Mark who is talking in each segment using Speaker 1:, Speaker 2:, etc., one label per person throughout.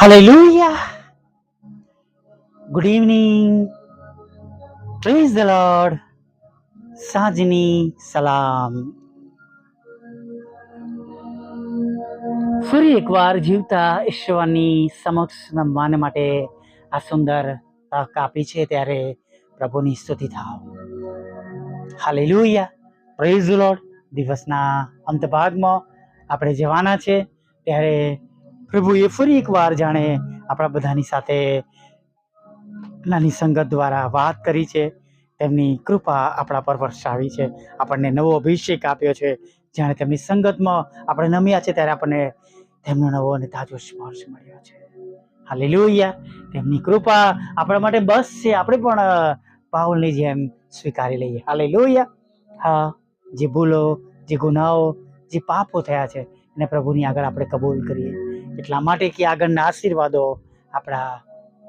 Speaker 1: Hallelujah. Good evening. Praise the Lord. સાંજની સલામ ફરી એકવાર જીવતા ઈશ્વરની સમક્ષ નમવાને માટે આ સુંદર તક આપી છે ત્યારે પ્રભુની સ્તુતિ થાવ હાલેલુયા પ્રેઝ લોર્ડ દિવસના અંતભાગમાં આપણે જવાના છે ત્યારે પ્રભુએ ફરી એકવાર જાણે આપણા બધાની સાથે નાની સંગત દ્વારા વાત કરી છે. તેમની કૃપા આપણા પર વરસાવી છે. આપણને નવો અભિષેક આપ્યો છે. જાણે તેમની સંગતમાં આપણે નમ્યા છે ત્યારે આપણને તેમનો નવો અને તાજો સ્પર્શ મળ્યો છે. હાલેલુયા. તેમની કૃપા આપણા માટે બસ છે. આપણે પણ પાઉલની જેમ સ્વીકારી લઈએ. હાલેલુયા. હા, જે ભૂલો, જે ગુનાઓ, જે પાપો થયા છે, એને પ્રભુની આગળ આપણે કબૂલ કરીએ. એટલા માટે કે આગળના આશીર્વાદો આપણા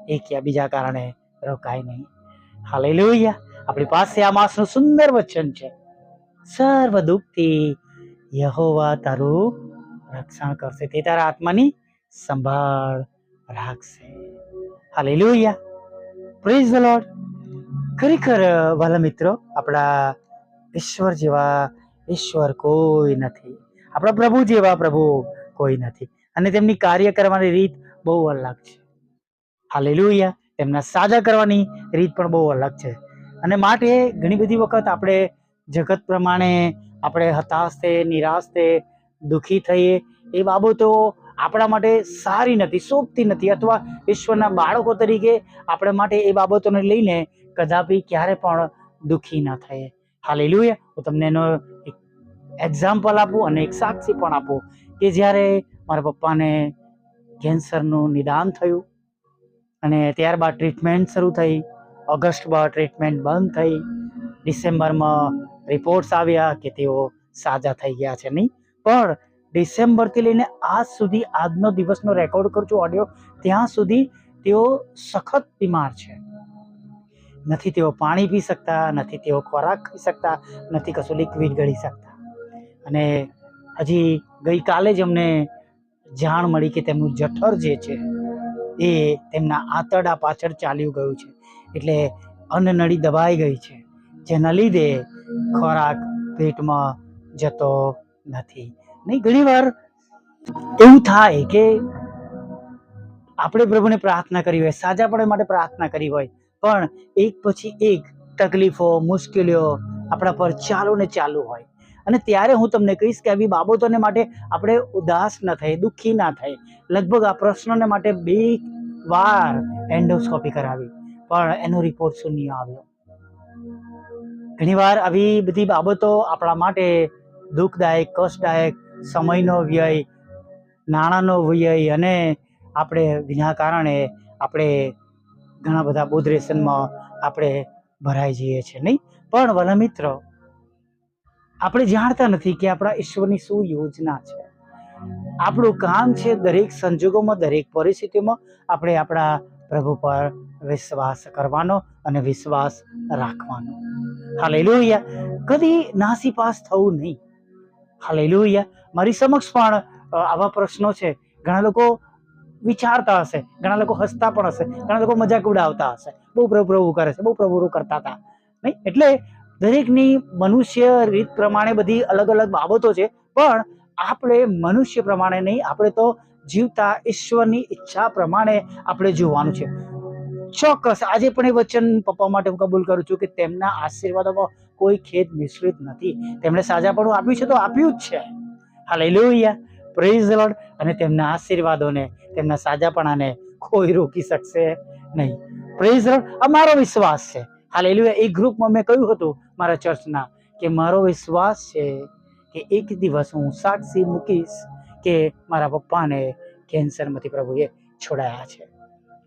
Speaker 1: એક યા બીજા કારણે રોકાય નહીં. હાલેલુયા. આપણી પાસે આ માસનું સુંદર વચન છે. સર્વ દુઃખથી યહોવા તારું રક્ષણ કરશે. તે તારા આત્માની સંભાળ રાખશે. હાલેલુયા. પ્રેઝ ધ લોર્ડ ખરેખર, વાલા મિત્રો, આપણા ઈશ્વર જેવા ઈશ્વર કોઈ નથી. આપણા પ્રભુ જેવા પ્રભુ કોઈ નથી. અને તેમની કાર્ય કરવાની રીત બહુ અલગ છે. હાલેલુયા. તેમના સાજા કરવાની રીત પણ બહુ અલગ છે. અને માટે ઘણી બધી વખત આપણે જગત પ્રમાણે આપણે હતાશ થઈએ, નિરાશ થઈએ, દુઃખી થઈએ, એ બાબતો આપણા માટે સારી નથી શોભતી નથી અથવા ઈશ્વરના બાળકો તરીકે આપણા માટે એ બાબતોને લઈને કદાપી ક્યારે પણ દુઃખી ન થઈએ. હાલેલુયા. હું તમને એનો એક એક્ઝામ્પલ આપું અને એક સાક્ષી પણ આપું કે જ્યારે મારા પપ્પાને કેન્સરનું નિદાન થયું અને ત્યારબાદ ટ્રીટમેન્ટ શરૂ થઈ. ઓગસ્ટમાં ટ્રીટમેન્ટ બંધ થઈ. ડિસેમ્બરમાં રિપોર્ટ્સ આવ્યા કે તેઓ સાજા થઈ ગયા છે નહીં. પણ ડિસેમ્બરથી લઈને આજ સુધી આજનો દિવસનો રેકોર્ડ કરું છું ઓડિયો, ત્યાં સુધી તેઓ સખત બીમાર છે. નથી તેઓ પાણી પી શકતા, નથી તેઓ ખોરાક ખાઈ શકતા, નથી કશું લિક્વિડ ગળી શકતા. અને હજી ગઈકાલે જ અમને જાણ મળી કે તેમનું જઠર જે છે એ તેમના આંતરડા પાછળ ચાલ્યું ગયું છે. એટલે અન્નનળી દબાઈ ગઈ છે, જેના લીધે ખોરાક પેટમાં જતો નથી. નહીં, ઘણીવાર એવું થાય કે આપણે પ્રભુને પ્રાર્થના કરી હોય સાજાપણે માટે પ્રાર્થના કરી હોય, પણ એક પછી એક તકલીફો, મુશ્કેલીઓ આપણા પર ચાલુ ને ચાલુ હોય. અને ત્યારે હું તમને કહીશ કે આવી બાબતોને માટે આપણે ઉદાસ ન થાય દુઃખી ના થાય લગભગ આ પ્રશ્નોને માટે બે વાર એન્ડોસ્કોપી કરાવી, પણ એનો રિપોર્ટ શૂન્ય આવ્યો. ઘણીવાર આવી બધી બાબતો આપણા માટે દુઃખદાયક, કષ્ટદાયક, સમયનો વ્યય, નાણાંનો વ્યય અને આપણે વિના કારણે આપણે ઘણા બધા બોધરેશનમાં આપણે ભરાઈ જઈએ છીએ, નહીં? પણ વલા મિત્રો આપણે જાણતા નથી કે આપણા ઈશ્વરની શું યોજના છે. આપણું કામ છે દરેક સંજોગોમાં, દરેક પરિસ્થિતિમાં આપણે આપણા પ્રભુ પર વિશ્વાસ કરવાનો અને વિશ્વાસ રાખવાનો. હાલેલુયા. કદી નાસીપાસ થવું નહીં. હાલેલુયા. મારી સમક્ષ પણ આવા પ્રશ્નો છે. ઘણા લોકો વિચારતા હશે, ઘણા લોકો હસતા પણ હશે, ઘણા લોકો મજાક ઉડાવતા હશે. બહુ પ્રભુ પ્રભુ કરે છે, બહુ પ્રભુ કરતા હતા. નહીં? એટલે દરેકની મનુષ્ય રીત પ્રમાણે બધી અલગ અલગ બાબતો છે, પણ આપણે મનુષ્ય પ્રમાણે નહીં, આપણે તો જીવતા ઈશ્વરની ઈચ્છા પ્રમાણે આપણે જોવાનું છે. ચોક્કસ, આજે પણ એ વચન પપ્પા માટે હું કબૂલ કરું છું કે તેમના આશીર્વાદોમાં કોઈ ખેદ મિશ્રિત નથી. તેમણે સાજાપણું આપ્યું છે તો આપ્યું જ છે. હાલેલુયા. પ્રેઝ લોર્ડ અને તેમના આશીર્વાદોને, તેમના સાજાપણાને કોઈ રોકી શકશે નહીં. પ્રેઝ લોર્ડ આ મારો વિશ્વાસ છે. હાલેલુયા. એ ગ્રુપમાં મેં કહ્યું હતું મારા ચર્ચના કે મારો વિશ્વાસ છે કે એક દિવસ હું સાક્ષી મૂકીશ કે મારા પપ્પાને કેન્સરમાંથી પ્રભુએ છોડાયા છે.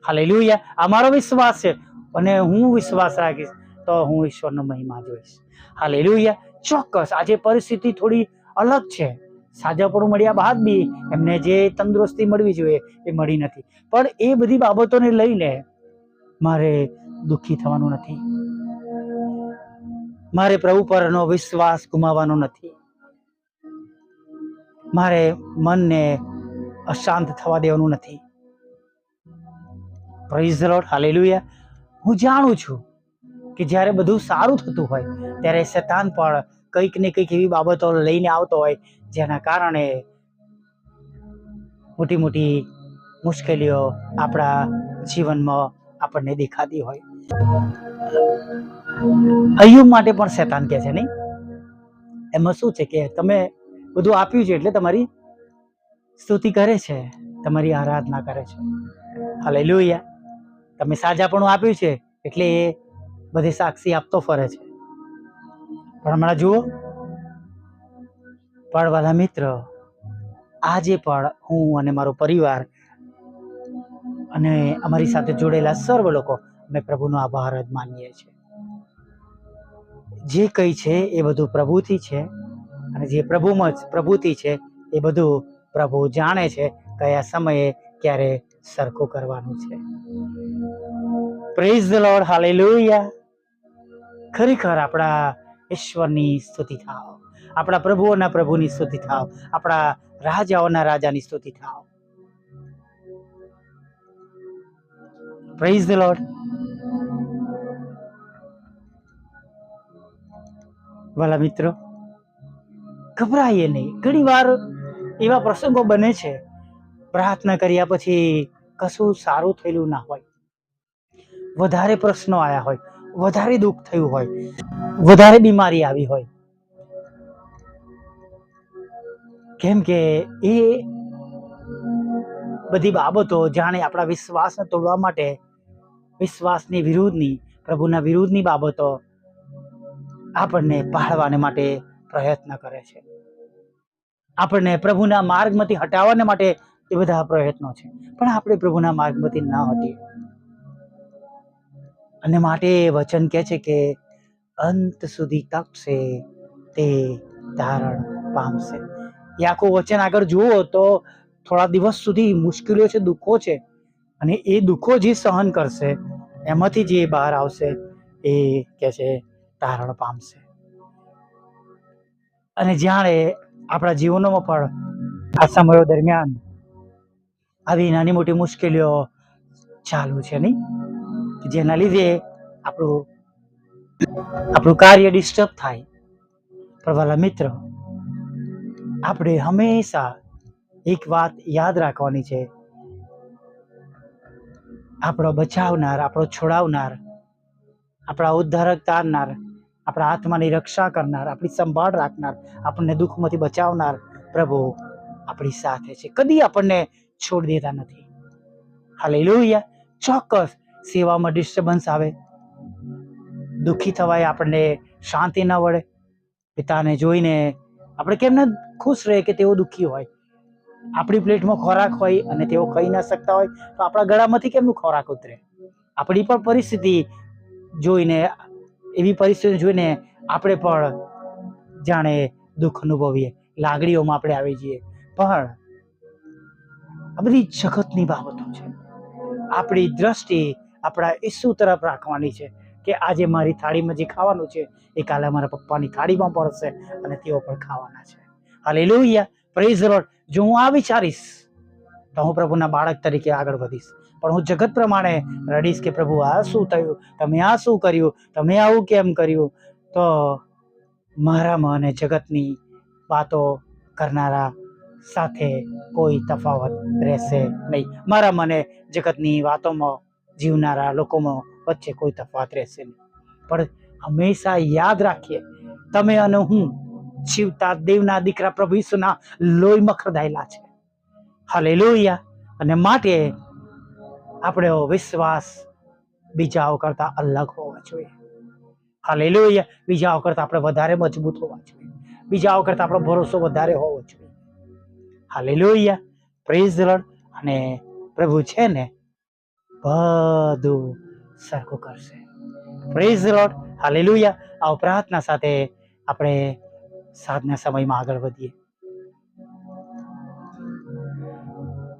Speaker 1: હાલેલુયા. આ મારો વિશ્વાસ છે અને હું વિશ્વાસ રાખીશ તો હું ઈશ્વરનો મહિમા જોઈશ. હાલેલુયા. ચોક્કસ. આજે પરિસ્થિતિ થોડી અલગ છે. સાજાપણું મળ્યા બાદ બી એમને જે તંદુરસ્તી મળવી જોઈએ એ મળી નથી. પણ એ બધી બાબતોને લઈને મારે દુઃખી થવાનું નથી. મારે પ્રભુ પરનો વિશ્વાસ ગુમાવવાનો નથી. મારે મનને અશાંત થવા દેવાનું નથી. પ્રેઝ લોર્ડ હાલેલુયા હું જાણું છું કે જ્યારે બધું સારું થતું હોય, ત્યારે શેતાન પણ કંઈક ને કંઈક એવી બાબતો લઈને આવતો હોય, જેના કારણે મોટી મોટી મુશ્કેલીઓ આપણા જીવનમાં આપણને દેખાતી હોય. અયુબ માટે પણ શેતાન કહે છે નહીં? એમાં શું છે કે તમે બધું આપ્યું છે એટલે તમારી સ્તુતિ કરે છે, તમારી આરાધના કરે છે. હાલેલુયા. તમે સાજાપણું આપ્યું છે એટલે એ બધી સાક્ષી આપતો ફરે છે. પણ હમણાં જુઓ પડવાલા મિત્ર, આજે પણ હું અને મારો પરિવાર અને અમારી સાથે જોડેલા સર્વ લોકો અમે પ્રભુનો આભાર જ માનીએ છીએ. જે કંઈ છે એ બધું પ્રભુથી છે અને જે પ્રભુમાં જ પ્રભુથી છે એ બધું પ્રભુ જાણે છે કયા સમયે ક્યારે સરખું કરવાનું છે. પ્રેઝ ધ લોર્ડ હાલેલુયા ખરેખર આપણા ઈશ્વરની સ્તુતિ થાવ આપણા પ્રભુઓના પ્રભુની સ્તુતિ થાવ આપણા રાજાઓના રાજાની સ્તુતિ થાવ પ્રેઝ ધ લોર્ડ વાલા મિત્રો, ગભરાઈએ નહીં. ઘણી વાર એવા પ્રસંગો બને છે, પ્રાર્થના કર્યા પછી કશું સારું થયેલું ના હોય. વધારે પ્રશ્નો આવ્યા હોય, વધારે દુઃખ થયું હોય, વધારે બીમારી આવી હોય. કેમ કે એ બધી બાબતો જાણે આપણા વિશ્વાસને તોડવા માટે વિશ્વાસની વિરુદ્ધની, પ્રભુના વિરુદ્ધની બાબતો આપણને પહાડવાને માટે પ્રયત્ન કરે છે. આપણને પ્રભુના માર્ગમાંથી હટાવવાને માટે એ બધા પ્રયત્નો છે. પણ આપણે પ્રભુના માર્ગમાંથી ન હટીએ. અને માટે વચન કહે છે કે અંત સુધી તકશે તે તારણ પામશે. એ આખું વચન આગળ જુઓ તો થોડા દિવસ સુધી મુશ્કેલીઓ છે, દુઃખો છે. અને એ દુઃખો જે સહન કરશે, એમાંથી જે બહાર આવશે એ કહે છે તારણ પામશે. અને જ્યારે આપણા જીવનોમાં પણ આ સમયો દરમિયાન આવી નાની મોટી મુશ્કેલીઓ ચાલુ છે નહીં? જેના લીધે આપણું આપણું કાર્ય ડિસ્ટર્બ થાય. પણ વાલા મિત્ર, આપણે હંમેશા એક વાત યાદ રાખવાની છે. આપણો બચાવનાર, આપણો છોડાવનાર, આપણા ઉદ્ધારક તારનાર આપણા આત્માની રક્ષા કરનાર, આપણી સંભાળ રાખનાર, આપણને દુઃખમાંથી બચાવનાર પ્રભુ આપણી સાથે છે. કદી આપણને છોડી દેતા નથી. હાલેલુયા. ચોક્કસ સેવામાં ડિસ્ટર્બન્સ આવે. દુઃખી થવાય, આપણને શાંતિ ન વળે. પિતાને જોઈને આપણે કેમ ન ખુશ રહે કે તેઓ દુઃખી હોય? આપણી પ્લેટમાં ખોરાક હોય અને તેઓ ખાઈ ના શકતા હોય, તો આપણા ગળામાંથી કેમનું ખોરાક ઉતરે? આપણી પણ પરિસ્થિતિ જોઈને એવી પરિસ્થિતિ જોઈને આપણે પણ જાણે દુઃખ અનુભવીએ, લાગણીઓમાં આપણે આવી જઈએ. પણ આ બધી જગતની બાબતો છે. આપણી દ્રષ્ટિ આપણા ઈસુ તરફ રાખવાની છે કે આજે મારી થાળીમાં જે ખાવાનું છે એ કાલે મારા પપ્પાની થાળીમાં પડશે અને તેઓ પણ ખાવાના છે. હાલેલુયા. પ્રેઝ રોડ જો હું આ વિચારીશ, તો હું પ્રભુના બાળક તરીકે આગળ વધીશ. પણ હું જગત પ્રમાણે રડીશ કે પ્રભુ આ શું થયું? તમે આ શું કર્યું? તમે આવું કેમ કર્યું? તો મારામાં અને જગતની વાતો કરનારા સાથે કોઈ તફાવત રહેશે નહીં. મારા મને જગતની વાતોમાં જીવનારા લોકોમાં વચ્ચે કોઈ તફાવત રહેશે નહીં. પણ હંમેશા યાદ રાખીએ, તમે અને હું જીવતા દેવના દીકરા પ્રભુ ઈસુના લોહીમાં ખરદાયેલા છે. હાલેલુયા. અને માટે આપણો વિશ્વાસ બીજાઓ કરતા અલગ હોવો જોઈએ. હાલેલુયા. બીજાઓ કરતા આપણે વધારે મજબૂત હોવા જોઈએ. બીજાઓ કરતા આપણો ભરોસો વધારે હોવો જોઈએ. હાલેલુયા. પ્રેઝ લોર્ડ અને પ્રભુ છે ને બધું સરખું કરશે. Praise lord hallelujah. આ પ્રાર્થના સાથે આપણે સાધના સમયમાં આગળ વધીએ.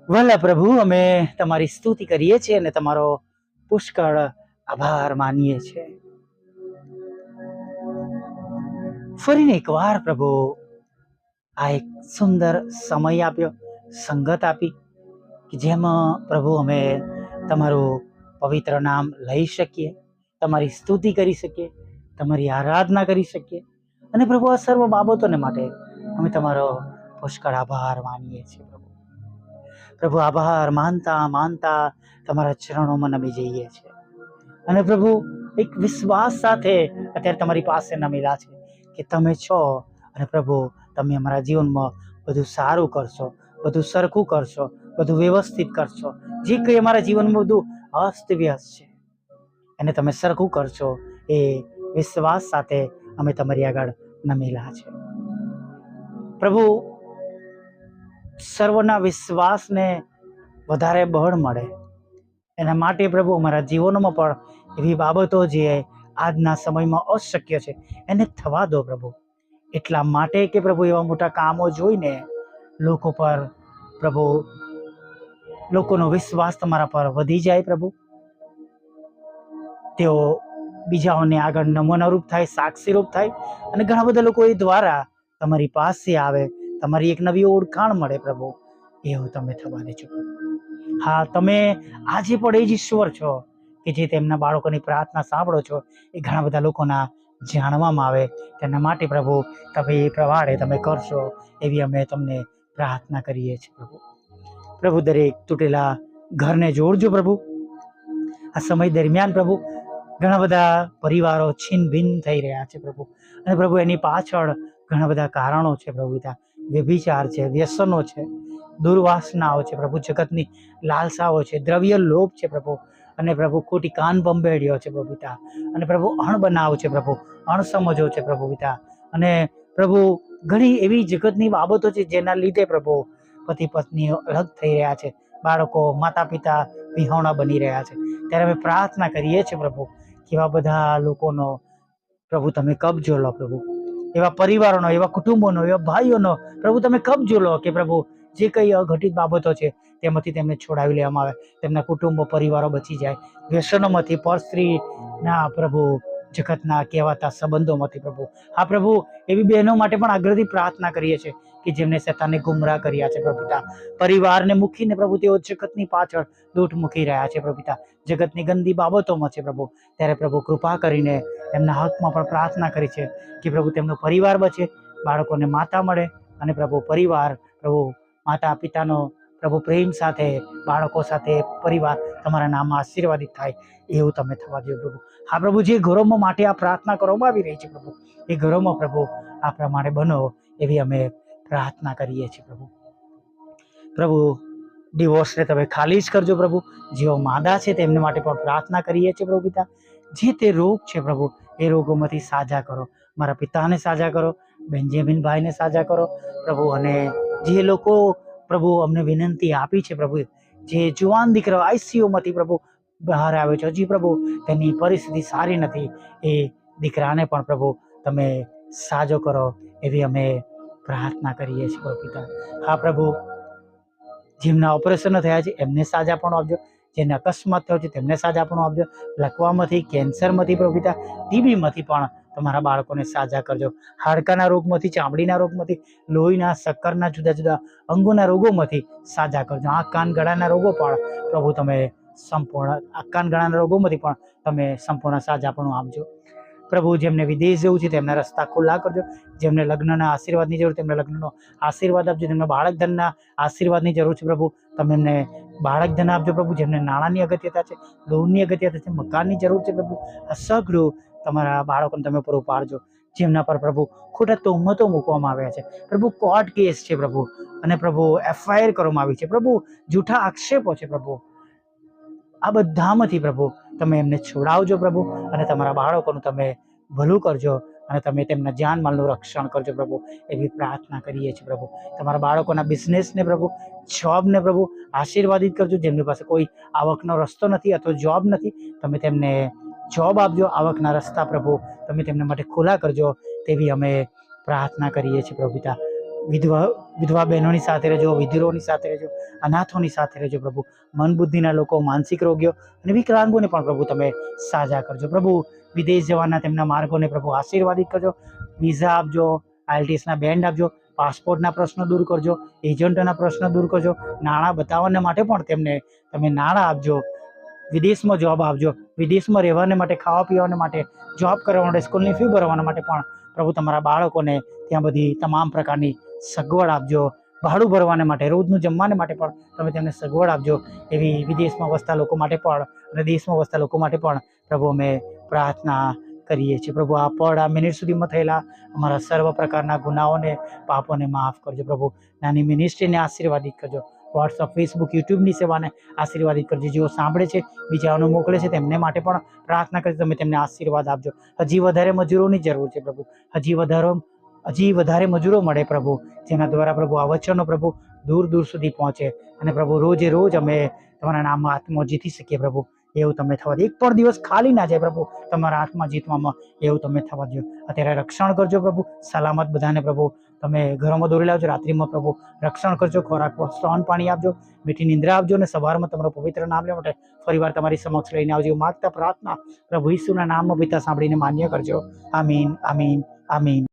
Speaker 1: ભલા પ્રભુ, અમે તમારી સ્તુતિ કરીએ છીએ અને તમારો પુષ્કળ આભાર માનીએ છીએ. ફરીને એકવાર પ્રભુ, આ એક સુંદર સમય આપ્યો, સંગત આપી, કે જેમાં પ્રભુ અમે તમારું પવિત્ર નામ લઈ શકીએ, તમારી સ્તુતિ કરી શકીએ, તમારી આરાધના કરી શકીએ અને પ્રભુ આ સર્વ બાબતોને માટે અમે તમારો પુષ્કળ આભાર માનીએ છીએ પ્રભુ. પ્રભુ આભાર, માનતા માનતા તમારા ચરણોમાં નમી જઈએ છીએ. અને પ્રભુ, એક વિશ્વાસ સાથે અત્યારે તમારી પાસે નમેલા છે કે તમે છો અને પ્રભુ, તમે અમારા જીવનમાં બધું સારું કરશો, બધું સરખું કરશો, બધું વ્યવસ્થિત કરશો. જે કંઈ અમારા જીવનમાં બધું અસ્તવ્યસ્ત છે, એને તમે સરખું કરશો એ વિશ્વાસ સાથે અમે તમારી આગળ નમેલા છે. પ્રભુ સર્વના વિશ્વાસને વધારે બળ મળે. એના માટે પ્રભુ અમારા જીવનોમાં પણ એવી બાબતો જે આજના સમયમાં અશક્ય છે, એને થવા દો પ્રભુ. એટલા માટે કે પ્રભુ એવા મોટા કામો જોઈને લોકો પર પ્રભુ, લોકોનો વિશ્વાસ તમારા પર વધી જાય પ્રભુ. તેઓ બીજાઓને આગળ નમૂનારૂપ થાય, સાક્ષીરૂપ થાય અને ઘણા બધા લોકો એ દ્વારા તમારી પાસે આવે તમારી એક નવી ઓળખાણ મળે પ્રભુ, એવું તમે થવા દેજો હા, તમે આજે પણ એ જ ઈશ્વર છો કે જે તેમના બાળકોની પ્રાર્થના સાંભળો છો, એ ઘણા બધા લોકોના જાણવામાં આવે. તેના માટે પ્રભુ, તમે એ પ્રવાળે તમે કરશો એવી અમે તમને પ્રાર્થના કરીએ છીએ પ્રભુ. પ્રભુ, દરેક તૂટેલા ઘરને જોડજો પ્રભુ. આ સમય દરમિયાન પ્રભુ, ઘણા બધા પરિવારો છીન ભિન્ન થઈ રહ્યા છે પ્રભુ. અને પ્રભુ, એની પાછળ ઘણા બધા કારણો છે પ્રભુ પિતા. વ્યભિચાર છે, વ્યસનો છે, દુર્વાસનાઓ છે પ્રભુ, જગતની લાલસાઓ છે, દ્રવ્ય લોભ છે પ્રભુ, અને પ્રભુ ખોટી કાન બંબેડ્યો છે પ્રભુ પિતા, અને પ્રભુ અણબનાવ છે પ્રભુ, અણસમજો છે પ્રભુ પિતા, અને પ્રભુ ઘણી એવી જગતની બાબતો છે જેના લીધે પ્રભુ પતિ પત્નીઓ અલગ થઈ રહ્યા છે, બાળકો, માતા પિતા વિહોણા બની રહ્યા છે. ત્યારે અમે પ્રાર્થના કરીએ છીએ પ્રભુ કેવા બધા લોકોનો પ્રભુ તમે કબજો લો પ્રભુ. એવા પરિવારોનો, એવા કુટુંબોનો, એવા ભાઈઓનો, પ્રભુ તમે કબજો લો કે પ્રભુ જે કંઈ અઘટિત બાબતો છે તેમાંથી તેમને છોડાવી લેવામાં આવે. તેમના કુટુંબો, પરિવારો બચી જાય. વ્યસનોમાંથી પર સ્ત્રીના પ્રભુ, જગતના કહેવાતા સંબંધોમાંથી પ્રભુ. આ પ્રભુ, એવી બહેનો માટે પણ આગ્રહથી પ્રાર્થના કરીએ છીએ કે જેમને શેતાને ગુમરાહ કર્યા છે પ્રભુતા પરિવારને મૂકીને પ્રભુ તેઓ જગતની પાછળ દૂઠ મૂકી રહ્યા છે પ્રભુતા જગતની ગંદી બાબતોમાં છે પ્રભુ. ત્યારે પ્રભુ કૃપા કરીને એમના હકમાં પણ પ્રાર્થના કરી છે કે પ્રભુ તેમનો પરિવાર બચે, બાળકોને માતા મળે અને પ્રભુ પરિવાર, પ્રભુ માતા પિતાનો પ્રભુ પ્રેમ સાથે, બાળકો સાથે, પરિવાર તમારા નામમાં આશીર્વાદિત થાય, એવું તમે થવા દો પ્રભુ. હા પ્રભુ, જે ઘરોમાં માટે આ પ્રાર્થના કરવામાં આવી રહી છે પ્રભુ, એ ઘરોમાં પ્રભુ આ પ્રમાણે બનો એવી અમે પ્રાર્થના કરીએ છીએ પ્રભુ. પ્રભુ ડિવોર્સને તમે ખાલી જ કરજો પ્રભુ, જેઓ માદા છે તેમને માટે પણ પ્રાર્થના કરીએ છીએ પ્રભુ પિતા. જે તે રોગ છે પ્રભુ, એ રોગોમાંથી સાજા કરો. મારા પિતાને સાજા કરો બેન્જેમિનભાઈને સાજા કરો, પ્રભુ, અને જે લોકો પ્રભુ અમને વિનંતી આપી છે પ્રભુ, જે જુવાન દીકરો આઈસીયુમાંથી પ્રભુ બહાર આવ્યો છે, હજી પ્રભુ તેની પરિસ્થિતિ સારી નથી, એ દીકરાને પણ પ્રભુ તમે સાજો કરો એવી અમે પ્રાર્થના કરીએ છીએ પિતા. હા પ્રભુ, જેમના ઓપરેશનો થયા છે એમને સાજા પણ આપજો જેને અકસ્માત થયો છે, તેમને સાજા પણ આપજો. લકવામાંથી, કેન્સરમાંથી પ્રભુતા ટીબીમાંથી પણ તમારા બાળકોને સાજા કરજો. હાડકાના રોગમાંથી, ચામડીના રોગમાંથી, લોહીના, શક્કરના જુદા જુદા અંગોના રોગોમાંથી સાજા કરજો. આ કાન ગળાના રોગો પણ પ્રભુ તમે સંપૂર્ણ, આ કાન ગળાના રોગોમાંથી પણ તમે સંપૂર્ણ સાજાપણું આપજો. પ્રભુ જેમને વિદેશ જવું છે, તેમના રસ્તા ખુલ્લા કરજો. જેમને લગ્નના આશીર્વાદની જરૂર, તેમને લગ્નનો આશીર્વાદ આપજો. જેમને બાળક ધનના આશીર્વાદની જરૂર છે પ્રભુ. તમે એમને બાળક ધન આપજો પ્રભુ, જેમને નાણાંની અગત્યતા છે, લોનની અગત્યતા છે, મકાનની જરૂર છે પ્રભુ, આ સઘળું તમારા બાળકોને તમે પૂરું પાડજો. જેમના પર પ્રભુ ખોટા તોહમતો મૂકવામાં આવ્યા છે. પ્રભુ કોર્ટ કેસ છે પ્રભુ, અને પ્રભુ એફઆઈઆર કરવામાં આવી છે. પ્રભુ, જૂઠા આક્ષેપો છે પ્રભુ. આ બધામાંથી પ્રભુ, તમે એમને છોડાવજો પ્રભુ, અને તમારા બાળકોનું તમે ભલું કરજો. અને તમે તેમના જાનમાલનું રક્ષણ કરજો પ્રભુ. એવી પ્રાર્થના કરીએ છીએ પ્રભુ. તમારા બાળકોના બિઝનેસને પ્રભુ, જોબને પ્રભુ આશીર્વાદિત કરજો. જેમની પાસે કોઈ આવકનો રસ્તો નથી અથવા જોબ નથી, તમે તેમને જોબ આપજો. આવકના રસ્તા પ્રભુ, તમે તેમના માટે ખુલ્લા કરજો. તેવી અમે પ્રાર્થના કરીએ છીએ પ્રભુ પિતા. વિધવા વિધવા બહેનોની સાથે રહેજો વિધુરોની સાથે રહેજો, અનાથોની સાથે રહેજો પ્રભુ. મન બુદ્ધિના લોકો, માનસિક રોગીઓ અને વિકલાંગોને પણ પ્રભુ તમે સાજા કરજો. પ્રભુ, વિદેશ જવાના તેમના માર્ગોને પ્રભુ આશીર્વાદિત કરજો. વિઝા આપજો, આઈએલટીએસના બેન્ડ આપજો, પાસપોર્ટના પ્રશ્નો દૂર કરજો, એજન્ટોના પ્રશ્નો દૂર કરજો, નાણાં બતાવવાના માટે પણ તેમને તમે નાણાં આપજો. વિદેશમાં જોબ આપજો. વિદેશમાં રહેવાને માટે, ખાવા પીવાને માટે જોબ કરવા માટે સ્કૂલની ફી ભરવાના માટે પણ પ્રભુ તમારા બાળકોને ત્યાં બધી તમામ પ્રકારની સગવડ આપજો. ભાડું ભરવાને માટે, રોજનું જમવાને માટે પણ તમે તેમને સગવડ આપજો. એવી વિદેશમાં વસતા લોકો માટે પણ અને દેશમાં વસતા લોકો માટે પણ પ્રભુ અમે પ્રાર્થના કરીએ છીએ. પ્રભુ, આ પળ આ મિનિટ સુધીમાં થયેલા અમારા સર્વ પ્રકારના ગુનાઓને, પાપોને માફ કરજો. પ્રભુ, નાની મિનિસ્ટ્રીને આશીર્વાદિત કરજો. વોટ્સઅપ ફેસબુક યુટ્યુબની સેવાને આશીર્વાદિત કરજો. જેઓ સાંભળે છે, બીજાઓને મોકલે છે, તેમને માટે પણ પ્રાર્થના કરી તમે તેમને આશીર્વાદ આપજો. હજી વધારે મજૂરોની જરૂર છે પ્રભુ. હજી વધારો હજી વધારે મજૂરો મળે પ્રભુ, જેના દ્વારા પ્રભુ આ વચનો પ્રભુ દૂર દૂર સુધી પહોંચે. અને પ્રભુ રોજે રોજ અમે તમારા નામમાં આત્મા જીતી શકીએ પ્રભુ. એવું તમે થવા દો. એક પણ દિવસ ખાલી ના જાય પ્રભુ, તમારા હાથમાં જીતવામાં. એવું તમે થવા દો. અત્યારે રક્ષણ કરજો પ્રભુ, સલામત બધાને પ્રભુ. તમે ઘરોમાં દોરી લાવજો, રાત્રિમાં પ્રભુ રક્ષણ કરજો, ખોરાક સ્ટોન પાણી આપજો, મીઠી નિંદ્રા આપજો અને સવારમાં તમારું પવિત્ર નામ લેવા માટે ફરીવાર તમારી સમક્ષ લઈને આવજો. માગતા પ્રાર્થના પ્રભુ ઈસુના નામમાં પિતા સાંભળીને માન્ય કરજો. આમીન આમીન આમીન.